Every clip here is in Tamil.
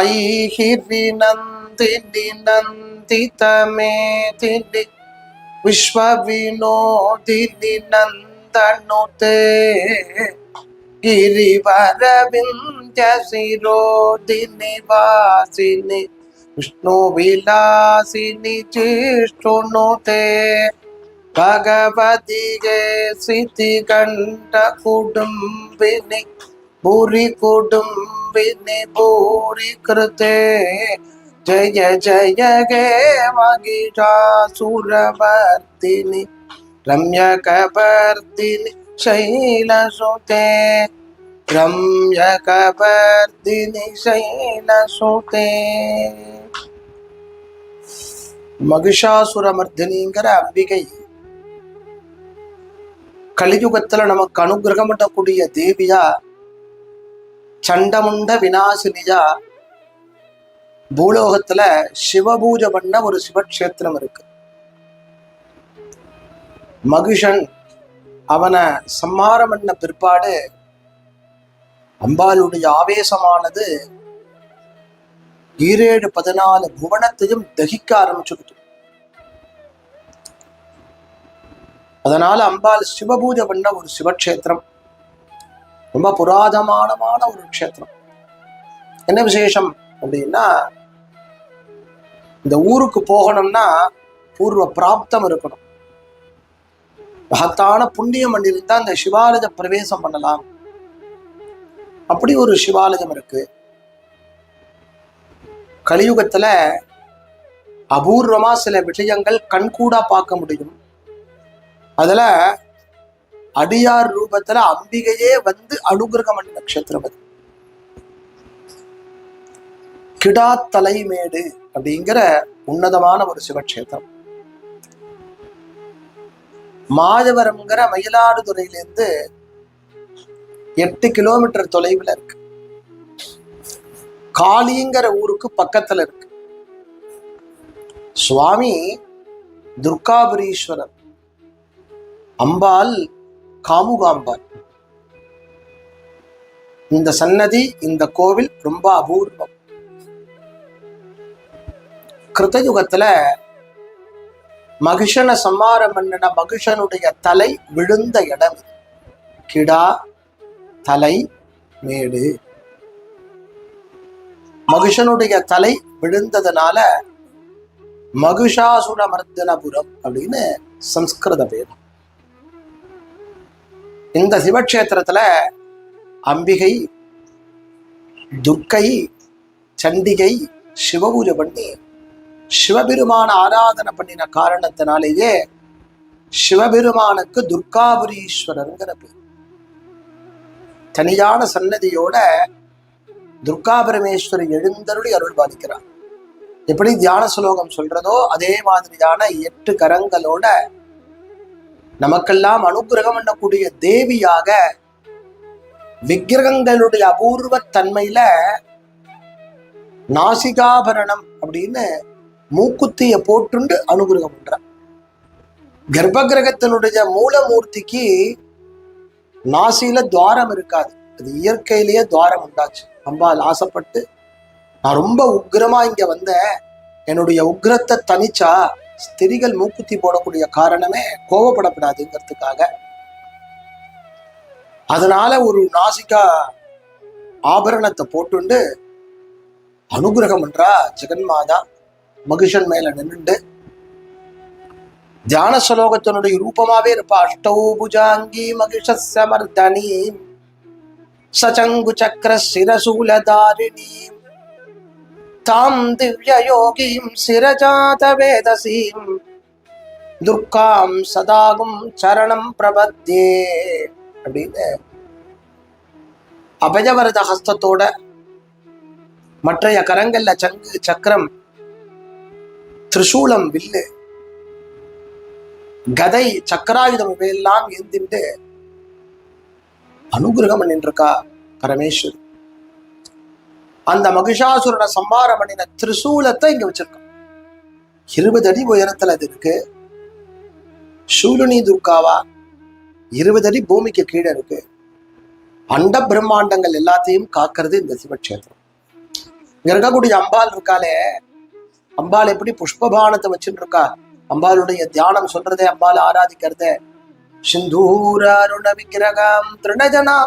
साईहिरिनन्दिनि नन्दितमेदिनि विश्वविनोदिनि नन्दनुते गिरिवरविन्द्यशिरोदिनि वासिनि विष्णुविलासिनि जिष्णुनुते। भगवति ये सिद्धिकण्ठकुटुम्बिनि ഭൂരി കുടുംബിനി ഭൂരി കൃതേ ജയ ജയ ഗേമഗിരാസുരവർത്തിനി രമ്യകവർത്തിനി ശൈലസുതേ രമ്യകവർത്തിനി ശൈലസുതേ மகிஷாசுரமர்தினிங்கிற அம்பிகை கலியுகத்துல நமக்கு அனுகிரகம் பண்ணக்கூடிய தேவியா சண்டமுண்ட விநாசினியா. பூலோகத்துல சிவபூஜை பண்ண ஒரு சிவக்ஷேத்திரம் இருக்கு. மகிஷன் அவனை சம்ஹாரம் பண்ண பிற்பாடு அம்பாளுடைய ஆவேசமானது ஈரேழு பதினாலு புவனத்தையும் தகிக்க ஆரம்பிச்சுக்கிட்டு. அதனால அம்பாள் சிவபூஜை பண்ண ஒரு சிவக்ஷேத்திரம். ரொம்ப புராதமானமான ஒரு க்ஷேத்திரம். என்ன விசேஷம் அப்படின்னா இந்த ஊருக்கு போகணும்னா பூர்வ பிராப்தம் இருக்கணும். மகத்தான புண்ணியம் பண்ணியிருந்தா இந்த சிவாலய பிரவேசம் பண்ணலாம். அப்படி ஒரு சிவாலயம் இருக்கு. கலியுகத்துல அபூர்வமா சில விஷயங்கள் கண்கூடா பார்க்க முடியும். அதுல அடியார் ரூபத்துல அம்பிகையே வந்து அனுகிரகம் பண்ண நட்சத்திரம் அது கிடாத்தலைமேடு அப்படிங்கிற உன்னதமான ஒரு சிவக்ஷேத்திரம். மாதவரம்ங்கிற மயிலாடுதுறையிலேருந்து எட்டு கிலோமீட்டர் தொலைவில் இருக்கு. காளிங்கிற ஊருக்கு பக்கத்துல இருக்கு. சுவாமி துர்காபுரீஸ்வரர் அம்பாள் காமுகாம்பாள் இந்த சன்னதி இந்த கோவில் ரொம்ப அபூர்வம். கிருதயுகத்துல மகிஷன சம்மாரம் மன்னன மகிஷனுடைய தலை விழுந்த இடம் கிடா தலை மேடு. மகிஷனுடைய தலை விழுந்ததுனால மகிஷாசுரமர்தனபுரம் அப்படின்னு சம்ஸ்கிருத பேர் இந்த சிவக்ஷேத்திரத்தில் அம்பிகை துர்க்கை சண்டிகை சிவபூஜை பண்ணி சிவபெருமான ஆராதனை பண்ணின காரணத்தினாலேயே சிவபெருமானுக்கு துர்காபுரீஸ்வரருங்கிற பேர். தனியான சன்னதியோட துர்கா பரமேஸ்வரி எழுந்தருளி அருள் பாதிக்கிறார் எப்படி தியான சுலோகம் சொல்றதோ அதே மாதிரியான எட்டு கரங்களோட நமக்கெல்லாம் அனுகிரகம் பண்ணக்கூடிய தேவியாக விக்கிரகங்களுடைய அபூர்வ தன்மையில நாசிகாபரணம் அப்படின்னு மூக்குத்திய போட்டுண்டு அனுகிரகம் பண்ணுறான் கர்ப்ப கிரகத்தினுடைய மூலமூர்த்திக்கு நாசியில துவாரம் இருக்காது. அது இயற்கையிலேயே துவாரம் உண்டாச்சு. அம்பால் ஆசைப்பட்டு நான் ரொம்ப உக்ரமா இங்க வந்தேன். என்னுடைய உக்கிரத்தை தனிச்சா ஸ்திரிகள் மூக்குத்தி போடக்கூடிய காரணமே கோவப்படப்படாதுங்கிறதுக்காக. அதனால ஒரு நாசிகா ஆபரணத்தை போட்டுண்டு அனுகிரகம் என்றா ஜெகன்மாதா. மகிஷன் மேல நின்றுண்டு தியான ஸ்லோகத்தினுடைய ரூபமாவே இருப்பா. அஷ்டௌபுஜாங்கி மகிஷமர்தனி சச்சங்கு சக்கர சிரசூலதாரிணீம். தாம் திவ்ய யோகீம் சிரஜாத வேதசீம். துர்காம் சதாகும் சரணம் பிரபத்தே. அப்படின்னு. அபயவரத ஹஸ்தத்தோட மற்றைய கரங்கள்ல சங்கு சக்கரம் திரிசூலம் வில்லு கதை சக்கராயுதம் இவையெல்லாம் ஏந்திட்டு அனுகிரகம் நின்றிருக்கா பரமேஸ்வரி. அந்த மகிஷாசுரனை சம்மாரம் பண்ணின திரிசூலத்தை இங்க வச்சிருக்கோம் இருபது அடி உயரத்துல அது இருக்கு. சூலுனி துர்காவா? இருபது அடி பூமிக்கு கீழே இருக்கு. அண்ட பிரம்மாண்டங்கள் எல்லாத்தையும் காக்கிறது இந்த சிவக்ஷேத்திரம். இங்க இருக்கக்கூடிய அம்பாள் இருக்காளே. அம்பாள் எப்படி புஷ்பபானத்தை வச்சுட்டு இருக்கா அம்பாளுடைய தியானம் சொல்றதே அம்பாள் ஆராதிக்கிறதே. சிந்தூராருண விக்கிரகம் திருணஜனா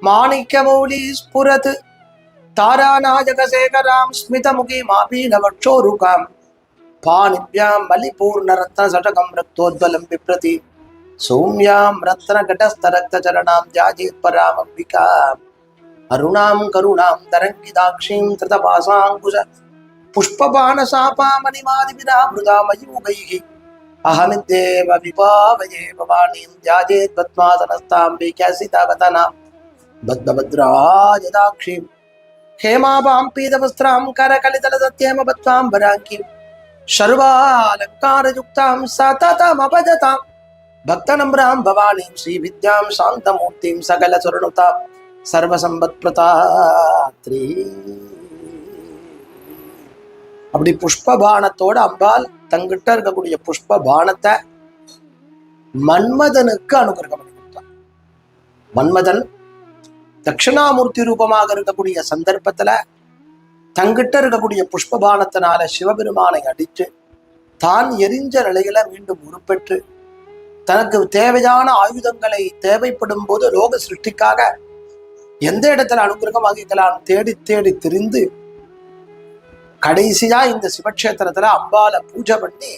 மாணிக்க மௌலி ஸ்புரத். तारानाजकशेखरां स्मितमुखीं पाणिभ्यां बलिपूर्णरत्नसटकं रक्तोज्ज्वलं बिभ्रति सौम्यां रत्नघटस्थरक्तचरणां जाजेत्परामम्बिका अरुणां करुणां तरङ्गिदाक्षीं धृतपासाङ्कुश विपावये भवानीं ஹேமாபாம் பீதவஸ்திராம் கரகலிதல சத்யேமபத்வாம் வராங்கிம் சர்வாலங்காரயுக்தாம் சததம் அபஜதாம். பக்தநம்ராம் பவானிம் ஸ்ரீ வித்யாம் சாந்தமூர்த்திம் சகல சுரணுதாம் சர்வசம்பத் பிரதாத்ரி அப்படி புஷ்ப பானத்தோட அம்பாள் தங்கிட்ட இருக்கக்கூடிய புஷ்ப மன்மதனுக்கு அனுகிரகம் மன்மதன் தட்சிணாமூர்த்தி ரூபமாக இருக்கக்கூடிய சந்தர்ப்பத்துல தங்கிட்ட இருக்கக்கூடிய புஷ்பபானத்தினால சிவபெருமானை அடித்து தான் எரிஞ்ச நிலையில மீண்டும் உருப்பெற்று தனக்கு தேவையான ஆயுதங்களை தேவைப்படும் போது லோக சிருஷ்டிக்காக எந்த இடத்துல அனுகிரகம் வாங்கிக்கலாம் தேடி தேடி திரிந்து கடைசியா இந்த சிவக்ஷேத்திரத்துல அம்பாலை பூஜை பண்ணி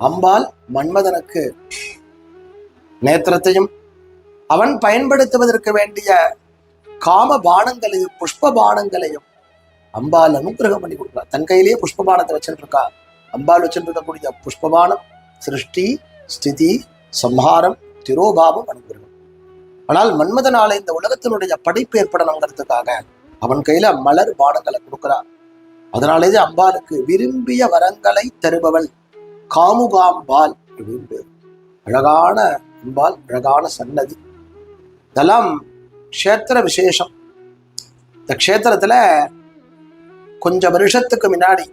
அம்பாள் மன்மதனுக்கு நேத்திரத்தையும் அவன் பயன்படுத்துவதற்கு வேண்டிய காம பானங்களையும் புஷ்ப பானங்களையும் அம்பாள் அனுகிரகம் பண்ணி கொடுக்குறா. தன் கையிலேயே புஷ்ப பானத்தை வச்சுட்டு இருக்கா அம்பாள் வச்சுட்டு இருக்கக்கூடிய புஷ்பபானம் சிருஷ்டி ஸ்திதி சம்ஹாரம் திரோபாவம் அனுகிரகம். ஆனால் மன்மதனால இந்த உலகத்தினுடைய படைப்பு ஏற்படணுங்கிறதுக்காக அவன் கையில மலர் பானங்களை கொடுக்கிறான் அதனாலேயே அம்பாளுக்கு விரும்பிய வரங்களை தருபவள் காமுகாம்பால் அப்படின்னு பேர். அழகான அம்பாள் அழகான சன்னதி. இதெல்லாம் க்ஷேத்திர விசேஷம். இந்த க்ஷேத்திரத்துல கொஞ்சம் வருஷத்துக்கு முன்னாடி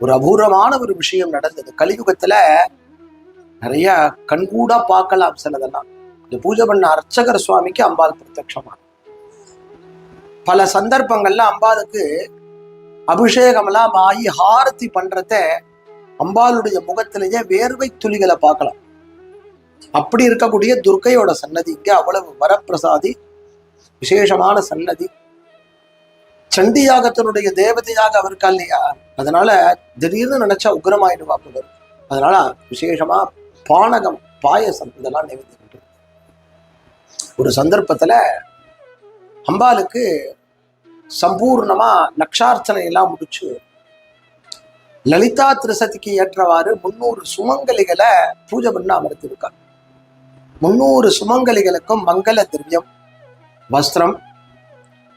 ஒரு அபூர்வமான ஒரு விஷயம் நடந்தது. கலியுகத்துல நிறைய கண்கூடா பார்க்கலாம் சிலதெல்லாம். இந்த பூஜை பண்ண அர்ச்சகர் சுவாமிக்கு அம்பாள் பிரத்யட்சமா பல சந்தர்ப்பங்கள்ல அம்பாளுக்கு அபிஷேகம்லாம் ஆகி ஆரத்தி பண்றத அம்பாளுடைய முகத்திலேயே வேர்வை துளிகளை பார்க்கலாம். அப்படி இருக்கக்கூடிய துர்க்கையோட சன்னதி இங்க அவ்வளவு வரப்பிரசாதி விசேஷமான சன்னதி. சண்டியாகத்தினுடைய தேவதையாக அவர் இருக்கா இல்லையா? அதனால திடீர்னு நினைச்சா உக்ரமாயிடுவா போல அதனால விசேஷமா பானகம் பாயசம் இதெல்லாம் நிவேதிக்கிட்டு ஒரு சந்தர்ப்பத்துல அம்பாளுக்கு சம்பூர்ணமா லக்ஷார்ச்சனை எல்லாம் முடிச்சு லலிதா திருசதிக்கு ஏற்றவாறு முன்னூறு சுமங்கலிகளை பூஜை பண்ண அமர்த்திருக்காங்க. முன்னூறு சுமங்கலிகளுக்கும் மங்கள திரியம் வஸ்திரம்.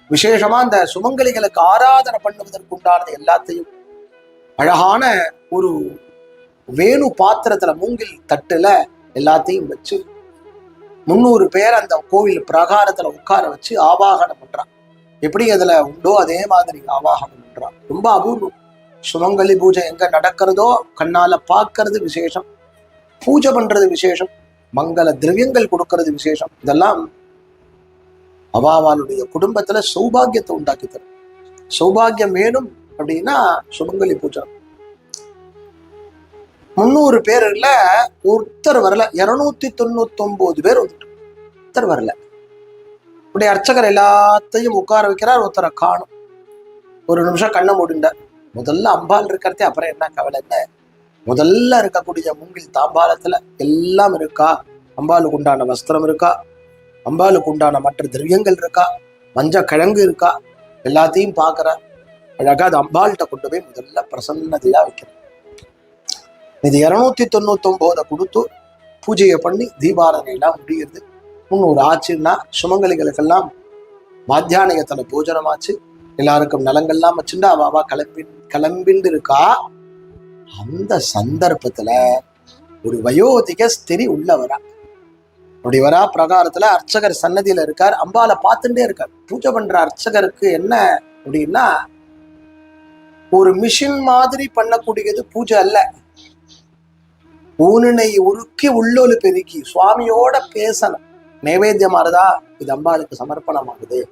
விசேஷமா அந்த சுமங்கலிகளுக்கு ஆராதனை பண்ணுவதற்கு உண்டானது எல்லாத்தையும். அழகான ஒரு வேணு பாத்திரத்துல மூங்கில் தட்டுல எல்லாத்தையும் வச்சு முந்நூறு பேர் அந்த கோவில் பிரகாரத்துல உட்கார வச்சு ஆவாகனம் பண்றான். எப்படி அதுல உண்டோ அதே மாதிரி ஆவாகனம் பண்றான். ரொம்ப அபூர்வம். சுமங்கலி பூஜை எங்க நடக்கிறதோ கண்ணால பார்க்கறது விசேஷம். பூஜை பண்றது விசேஷம். மங்கள திரவியங்கள் கொடுக்கறது விசேஷம். இதெல்லாம் அவாவாளுடைய குடும்பத்துல சௌபாகியத்தை உண்டாக்கி தரும் சௌபாகியம் வேணும் அப்படின்னா சுமங்கலி பூஜை. முந்நூறு பேர்ல ஒருத்தர் வரல. இருநூத்தி தொண்ணூத்தி ஒன்பது பேர் வந்துட்டு. ஒருத்தர் வரல. இப்படி அர்ச்சகர் எல்லாத்தையும் உட்கார வைக்கிறார் ஒருத்தரை காணும். ஒரு நிமிஷம் கண்ணை மூடிண்டார். முதல்ல அம்பாள் இருக்கிறதே அப்புறம் என்ன கவலை என்ன? முதல்ல இருக்கக்கூடிய மூங்கில் தாம்பாலத்துல எல்லாம் இருக்கா? அம்பாளுக்கு உண்டான வஸ்திரம் இருக்கா? அம்பாளுக்கு உண்டான மற்ற திரவியங்கள் இருக்கா? மஞ்ச கிழங்கு இருக்கா? எல்லாத்தையும் பார்க்கற அழகா அது அம்பாள்கிட்ட கொண்டு போய் முதல்ல பிரசன்னதையா வைக்கிறேன் இது இருநூத்தி தொண்ணூத்தி ஒன்பதை கொடுத்து பூஜையை பண்ணி தீபாரணையெல்லாம் முடியுது. முன்னூறு ஆச்சுன்னா சுமங்கலிகளுக்கெல்லாம் மாத்தியானிகத்துல பூஜனமாச்சு. எல்லாருக்கும் நலங்கள்லாம் வச்சுட்டு அவ அவ கிளம்பி கிளம்பிண்டு இருக்கா அந்த சந்தர்ப்பத்துல ஒரு வயோதிக ஸ்திரி உள்ள வரா. அப்படி வரா பிரகாரத்துல அர்ச்சகர் சன்னதியில இருக்கார். அம்பால பார்த்துட்டே இருக்கார். பூஜை பண்ற அர்ச்சகருக்கு என்ன அப்படின்னா ஒரு மிஷின் மாதிரி பண்ணக்கூடியது பூஜை அல்ல. ஊனினை உருக்கி உள்ளொலு பெருக்கி சுவாமியோட பேசணும். நைவேத்தியம் ஆறுதா இது அம்பாளுக்கு சமர்ப்பணமாகுது.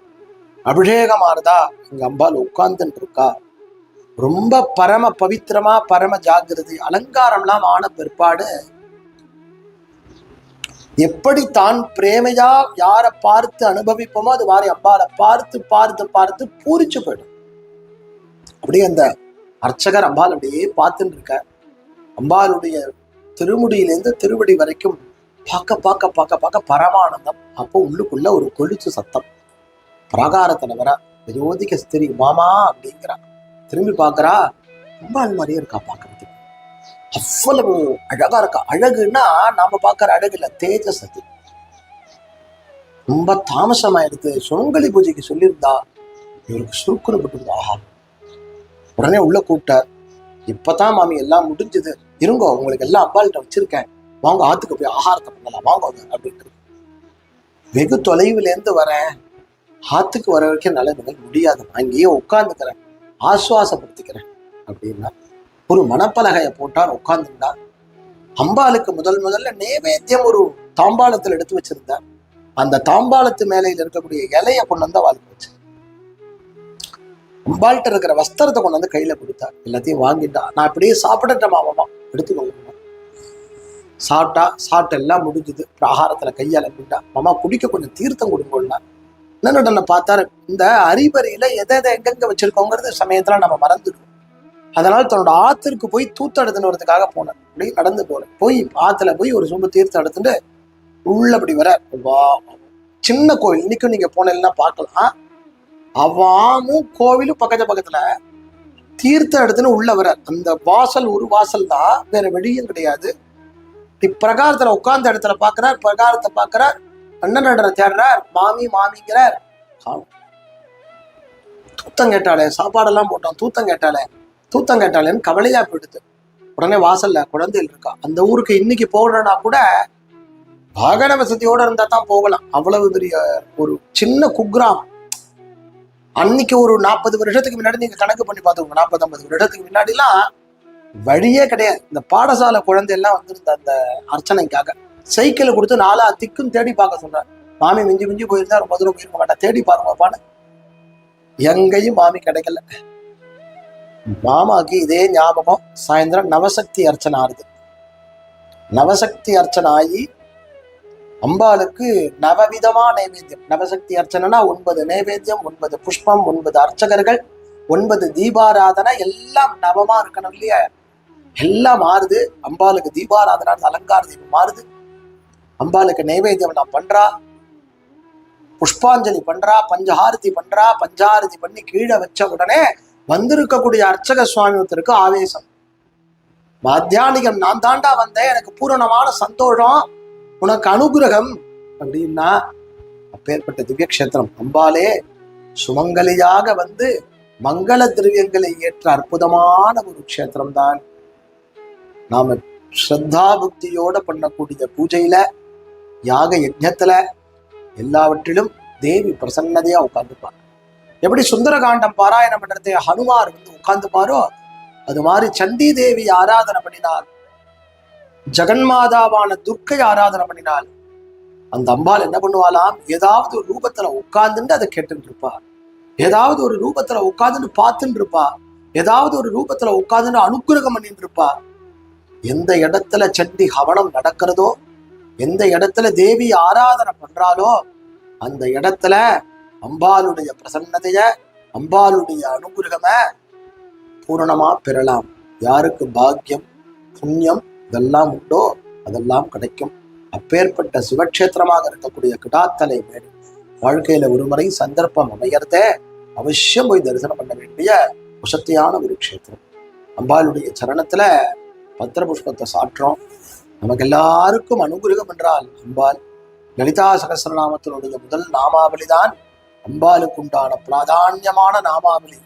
அபிஷேகம் ஆறுதா இங்க அம்பாள் உட்கார்ந்துட்டு இருக்கா. ரொம்ப பரம பவித்திரமா பரம ஜாகிரதை அலங்காரம்லாம் ஆன பிற்பாடு எப்படி தான் பிரேமையா யாரை பார்த்து அனுபவிப்போமோ அது மாதிரி அப்பால பார்த்து பார்த்து பார்த்து பூரிச்சு போயிடும். அப்படியே அந்த அர்ச்சகர் அம்பாள் அப்படியே பார்த்துட்டு இருக்க அம்பாளுடைய திருமுடியிலேருந்து திருவடி வரைக்கும் பார்க்க பார்க்க பார்க்க பார்க்க பரமானந்தம். அப்போ உள்ளுக்குள்ள ஒரு கொழுச்சு சத்தம். பிராகாரத்துல வர ஜோதிக ஸ்திரி மாமா அப்படிங்கிறான் திரும்பி பார்க்குறா? ரொம்ப ஆள் மாதிரியே இருக்கா பார்க்கறதுக்கு. அவ்வளவு அழகா இருக்கா. அழகுன்னா நாம பார்க்குற அழகு இல்ல தேஜஸ் அது. ரொம்ப தாமசமாயிடுது. சுமங்கலி பூஜைக்கு சொல்லியிருந்தா இவருக்கு சுருக்குன்னு போட்டு ஆஹா. உடனே உள்ள கூப்பிட்டார். இப்பதான் மாமி எல்லாம் முடிஞ்சது. இருங்கோ உங்களுக்கு எல்லாம் அம்பாள்கிட்ட வச்சிருக்கேன். வாங்க ஆத்துக்கு போய் ஆகாரத்தை பண்ணலாம். வாங்க வாங்க அப்படின்ட்டு. வெகு தொலைவுல இருந்து வரேன். ஆத்துக்கு வர வரைக்கும் நல்ல முடியாது. அங்கேயே உட்காந்துக்கிறேன் ஆசுவாசப்படுத்திக்கிறேன் அப்படின்னா ஒரு மணப்பலகையை போட்டார் உட்கார்ந்துட்டா அம்பாளுக்கு முதல் முதல்ல நேவேத்தியம் ஒரு தாம்பாளத்தில் எடுத்து வச்சிருந்தார். அந்த தாம்பாளத்து மேலையில் இருக்கக்கூடிய இலையை கொண்டு வந்து அவளுக்கு வச்சு அம்பாள்கிட்ட இருக்கிற வஸ்திரத்தை கொண்டு வந்து கையில கொடுத்தா எல்லாத்தையும் வாங்கிட்டா நான் அப்படியே சாப்பிடட்டேன் மாமாமா எடுத்துக்கோங்க சாப்பிட்டா சாப்பிட்டு எல்லாம் முடிஞ்சுது. ஆகாரத்துல கையால அலம்பிட்டா மாமா குடிக்க கொஞ்சம் தீர்த்தம் கொடுங்கோன்னா என்ன பார்த்தாரு. இந்த அறிவறையில எதை எதை எங்கெங்க வச்சிருக்கோங்கிறது சமயத்துல நம்ம மறந்துடுவோம் அதனால தன்னோட ஆத்திற்கு போய் தூத்தெடுத்துன்னு வரதுக்காக போனேன் அப்படி நடந்து போனேன் போய் ஆத்துல போய் ஒரு சும்ப தீர்த்தம் எடுத்துட்டு அப்படி வர வா சின்ன கோவில் இன்னைக்கும் நீங்க போனீங்கன்னா பார்க்கலாம். அவாமும் கோவிலும் பக்கத்து பக்கத்துல தீர்த்தம் எடுத்துன்னு உள்ள வர அந்த வாசல் ஒரு வாசல் தான். வேற வெளியும் கிடையாது. இப்படி பிரகாரத்துல உட்கார்ந்த இடத்துல பாக்குறார் பிரகாரத்தை பாக்குறார் அண்ணன் நடரை தேடுறார். மாமி மாமிங்கிறார். காணும் தூத்தம் கேட்டாலே சாப்பாடெல்லாம் போட்டோம் தூத்தம் கேட்டாலே தூத்தம் கேட்டாலேன்னு கவலையா போயிடுது. உடனே வாசல்ல குழந்தைகள் இருக்கா. அந்த ஊருக்கு இன்னைக்கு போகணும்னா கூட வாகன வசதியோட இருந்தா தான் போகலாம். அவ்வளவு பெரிய ஒரு சின்ன குக்கிராமம். அன்னைக்கு ஒரு நாற்பது வருஷத்துக்கு முன்னாடி நீங்க கணக்கு பண்ணி பார்த்துக்கோங்க. நாற்பது ஐம்பது வருஷத்துக்கு முன்னாடிலாம் வழியே கிடையாது. இந்த பாடசாலை குழந்தை எல்லாம் வந்திருந்த அந்த அர்ச்சனைக்காக. சைக்கிளை கொடுத்து நாலா திக்கும் தேடி பார்க்க சொல்றாரு மாமி மிஞ்சி மிஞ்சி போயிருந்தா ரொம்ப தூரம் போயிருக்க மாட்டா. தேடி பாருங்கப்பான்னு எங்கேயும் மாமி கிடைக்கல. மாமாக்கு இதே ஞாபகம். சாயந்தரம் நவசக்தி அர்ச்சனை ஆறுது. நவசக்தி அர்ச்சனை ஆகி அம்பாளுக்கு நவவிதமா நைவேத்தியம். நவசக்தி அர்ச்சனைனா ஒன்பது நைவேத்தியம் ஒன்பது புஷ்பம் ஒன்பது அர்ச்சகர்கள் ஒன்பது தீபாராதனை எல்லாம் நவமா இருக்கணும் இல்லையா? எல்லாம் மாறுது. அம்பாளுக்கு தீபாராதனை அலங்கார தீபம் மாறுது. அம்பாளுக்கு நைவேத்தியம் நான் பண்றா. புஷ்பாஞ்சலி பண்றா பஞ்சஹாரதி பண்றா பஞ்சாரதி பண்ணி கீழே வச்ச உடனே வந்திருக்கக்கூடிய அர்ச்சக சுவாமி ஒருத்தருக்கு ஆவேசம். மாத்தியானிகம் நான் தாண்டா வந்தேன் எனக்கு பூரணமான சந்தோஷம் உனக்கு அனுகிரகம் அப்படின்னா அப்பேற்பட்ட திவ்யக்ஷேத்திரம் அம்பாலே சுமங்கலியாக வந்து மங்கள திரவியங்களை ஏற்ற அற்புதமான ஒரு க்ஷேத்திரம் தான் நாம ஸ்ரத்தா புக்தியோட பண்ணக்கூடிய பூஜையில யாக யஜ்ஞத்துல எல்லாவற்றிலும் தேவி பிரசன்னதையா உட்காந்துப்பார் எப்படி சுந்தரகாண்டம் பாராயணம் பண்றதை ஹனுமார் வந்து உட்கார்ந்துப்பாரோ அது மாதிரி சண்டி தேவி ஆராதனை பண்ணினார். ஜெகன்மாதாவான துர்க்கை ஆராதனை பண்ணினாள் அந்த அம்பாள் என்ன பண்ணுவாளாம்? ஏதாவது ஒரு ரூபத்துல உட்கார்ந்துட்டு அதை கேட்டுட்டு இருப்பா ஏதாவது ஒரு ரூபத்துல உட்கார்ந்துட்டு பார்த்துட்டு இருப்பா ஏதாவது ஒரு ரூபத்துல உட்கார்ந்துட்டு அனுக்கிரகம் பண்ணிட்டு இருப்பா எந்த இடத்துல சண்டி ஹவனம் நடக்கிறதோ எந்த இடத்துல தேவி ஆராதனை பண்றாலோ அந்த இடத்துல அம்பாளுடைய பிரசன்னதைய அம்பாளுடைய அனுகிரகம பூரணமா பெறலாம். யாருக்கு பாக்கியம் புண்ணியம் இதெல்லாம் உண்டோ அதெல்லாம் கிடைக்கும். அப்பேற்பட்ட சிவக்ஷேத்திரமாக இருக்கக்கூடிய கிடாத்தலை மேடு வாழ்க்கையில ஒருமுறை சந்தர்ப்பம் அமையறதே அவசியம் போய் தரிசனம் பண்ண வேண்டிய உசத்தியான ஒரு க்ஷேத்திரம். அம்பாளுடைய சரணத்துல பத்திர புஷ்பத்தை சாற்றோம். நமக்கு எல்லாருக்கும் அனுகிரகம் என்றால் அம்பாள். லலிதா சகசரநாமத்தினுடைய முதல் நாமாவளிதான். அம்பாளுக்கு உண்டான பிராதான்யமான நாமாவளி.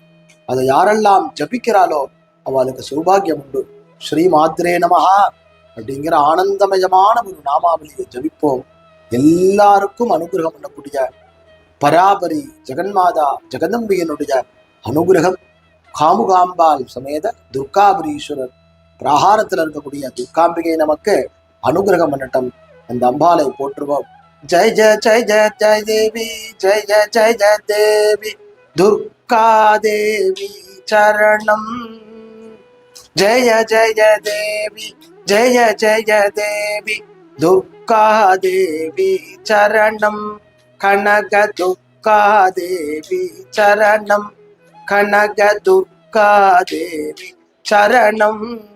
அதை யாரெல்லாம் ஜபிக்கிறாளோ அவளுக்கு சௌபாகியம் உண்டு. ஸ்ரீ மாத்ரே நமஹா. அப்படிங்கிற ஆனந்தமயமான ஒரு நாமாவளியை ஜபிப்போம். எல்லாருக்கும் அனுகிரகம் பண்ணக்கூடிய பராபரி ஜெகன்மாதா ஜெகதம்பியனுடைய அனுகிரகம். காமுகாம்பாள் சமேத துர்காபுரீஸ்வரர் பிரகாரத்தில் இருக்கக்கூடிய துர்காம்பிகை நமக்கு அனுகிரகம் பண்ணட்டும். அந்த அம்பாலை போற்றுவோம். ஜெய் ஜெய் ஜெய் ஜெய ஜெய் தேவி ஜெய் ஜெய் ஜெய் ஜெய தேவி. துர்கா தேவி சரணம். ஜெய ஜெய தேவி ஜெய ஜெய தேவி. துர்கா தேவி சரணம். கனக துர்கா தேவி சரணம். கனக துர்கா தேவி சரணம்.